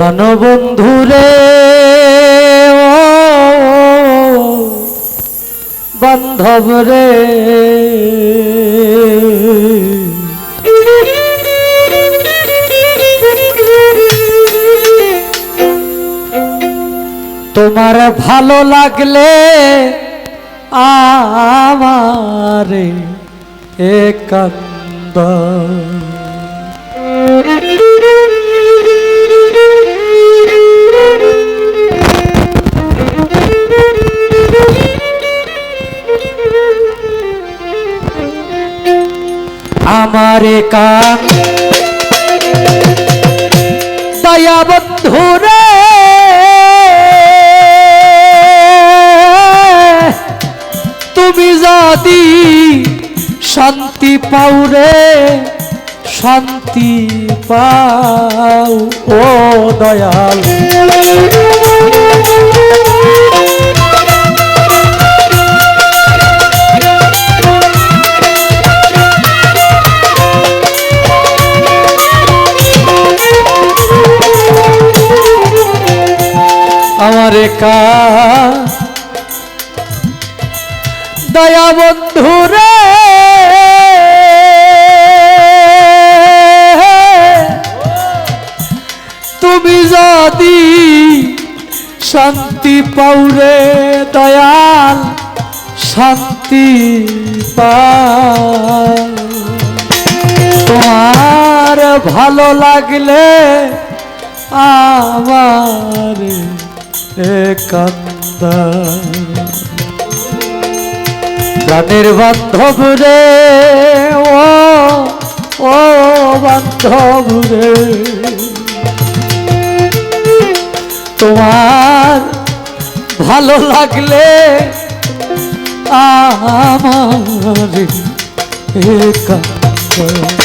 প্রাণবন্ধুরে বান্ধব রে। তোমার ভালো লাগলে আমারে একান্ত আমার কান দয়া বন্ধুরে তুমি যদি শান্তি পাউরে শান্তি পাও ও দয়াল। আমার কা দয়া বন্ধুরে তুমি যদি শান্তি পাউরে দয়াল শান্তি তোমার ভালো লাগলে আমার একান্ত প্রাণের বান্ধব রে ও ও বান্ধব রে। তোমার ভালো লাগলে আমার একান্ত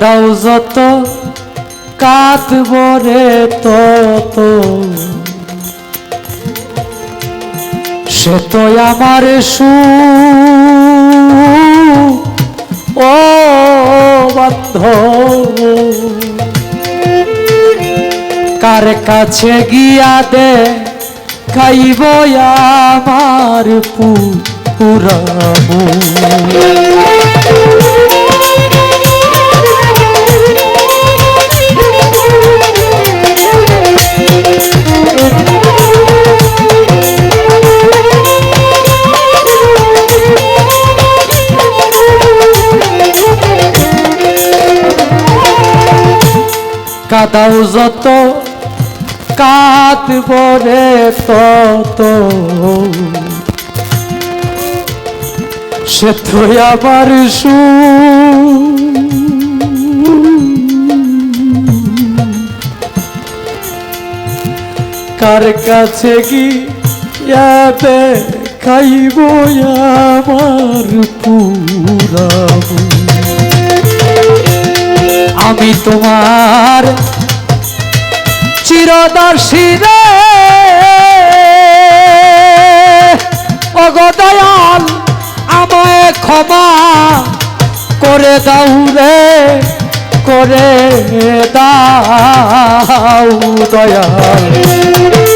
কাদাও যত, কাঁদব রে তত। সে তো আমার সু। ও বন্ধ কার কাছে গিয়া দে খাইব আমার পুরাবো? কাদাও যত, কাঁদব রে তত। সে তো আবার সু কার কাছে কি ইয়াতে খাইব আমার পুরাবো আমি তোমার চিরদর্শী রে অগদয়াল আমায় ক্ষমা করে দাও রে করে দাও দয়াল।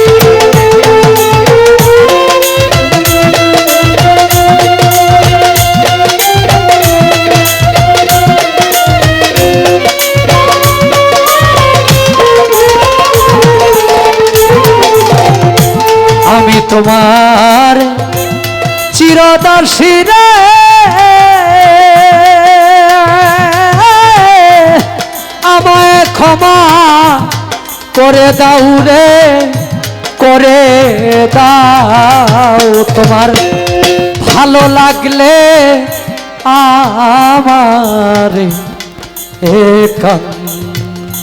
তোমার চিরদর্শী রে। আমায় ক্ষমা করে দাও রে, করে দাও। তোমার ভালো লাগলে আমার একান্ত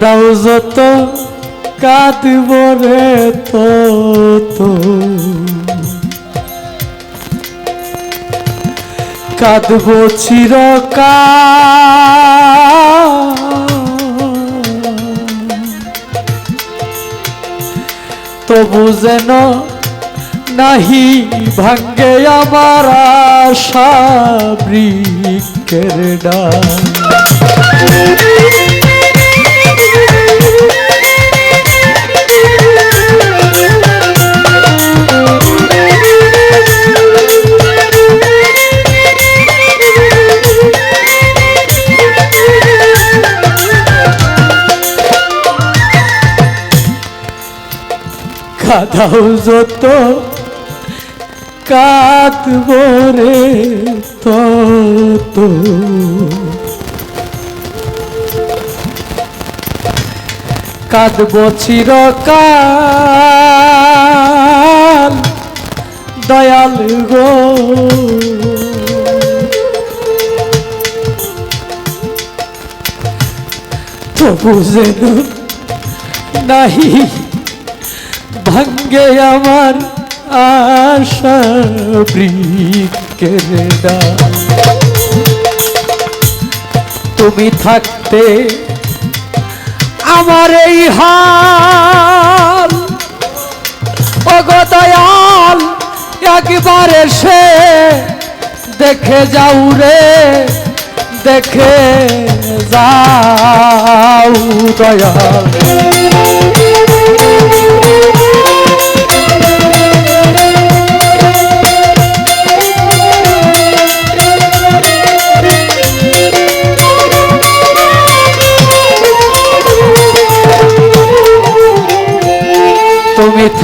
কাদাও যত, কাঁদব রে তত। কাঁদব চিরকাল। তবু যেন নাহি ভাঙ্গে আমার আশা বৃক্ষের ডাল। কাদাও যত কাঁদব রে তত। কাঁদব চিরকাল দয়াল গো। তবু যেন নাহি ভাঙ্গে আমার আশা বৃক্ষের ডাল। তুমি থাকতে আমার এই হাল, ওগো দয়াল, একবার এসে দেখে যাও রে, দেখে যাও দয়াল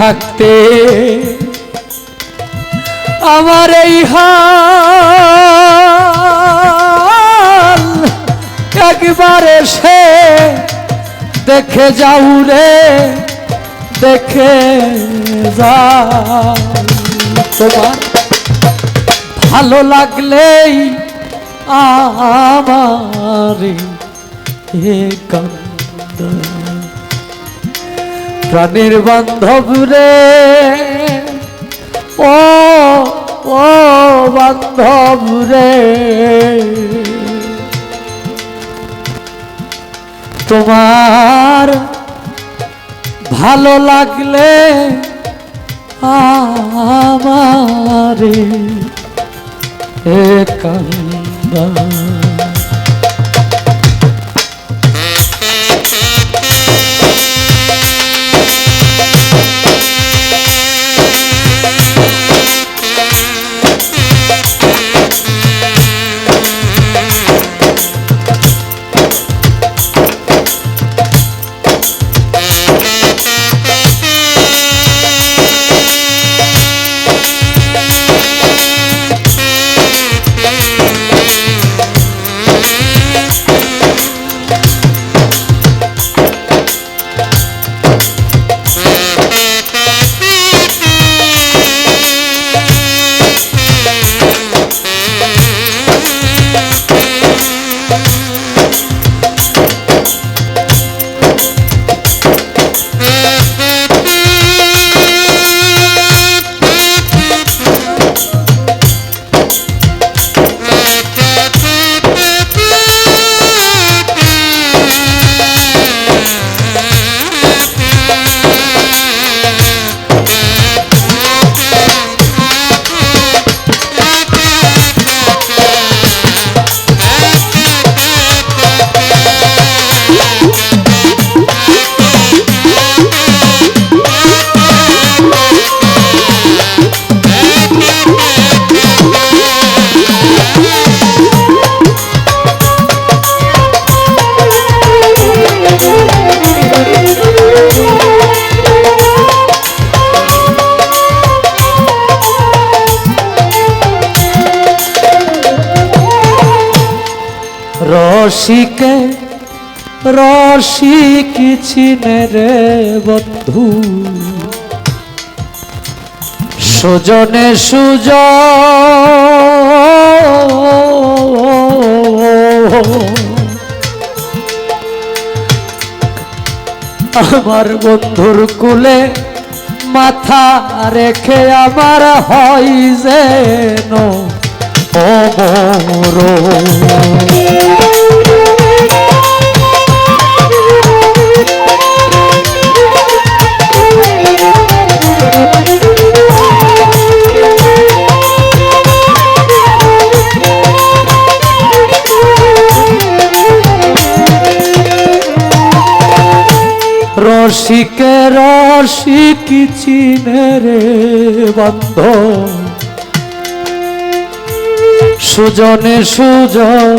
থাকতে আমার এই হাল একবার এসে দেখে যাও রে, দেখে যাও। তোমার ভালো লাগলেই আমার এ কান্দ। প্রাণের বান্ধব রে। ও ও বান্ধব রে। তোমার ভালো লাগলে আমারে একান্তা রসিকে, রসিক চিনে রে বন্ধু। সুজনে সুজ, আমার বন্ধুর কুলে মাথা রেখে আমার হয় যেন অমর। রসিকে রসিক চিনে রে বন্ধ সুজনে সুজন,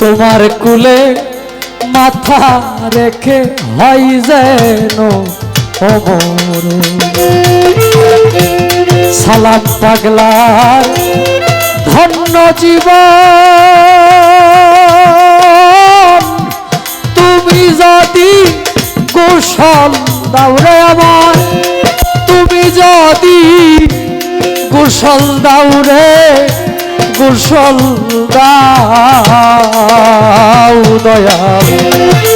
তোমার কুলে মাথা রেখে হয় যেন অমর। সালাম পাগলার ধন্য জীবন। যদি কুশল দাউরে আমার তুমি যদি কুশল দাউরে কুশল দাও দয়াল।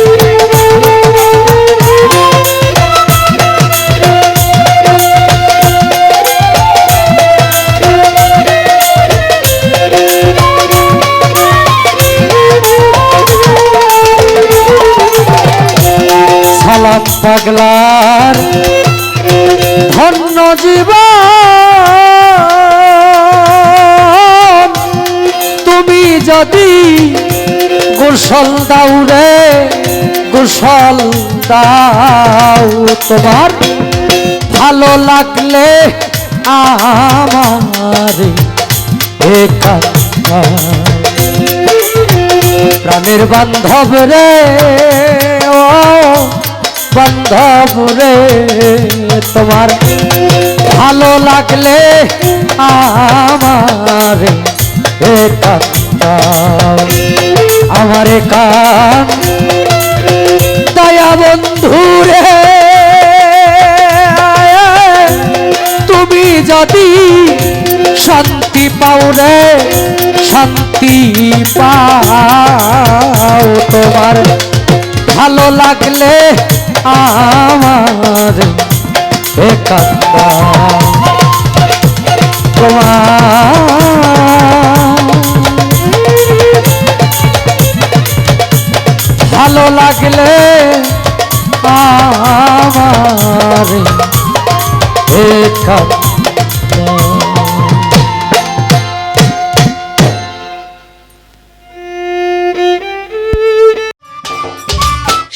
সালাম পাগলার ধন্য জীবন তুমি যদি গোসল দাও রে, গোসল দাও তোমার। ভালো লাগলে আমার একান্তা প্রাণের বান্ধব রে, ও বান্ধব রে তোমার ভালো লাগলে আমার আমার একান দয়া বন্ধু রে, তুমি যদি শান্তি পাও রে, শান্তি পাও। তোমার ভালো লাগলে আমার তোমার ভালো লাগলে আমার একান্তা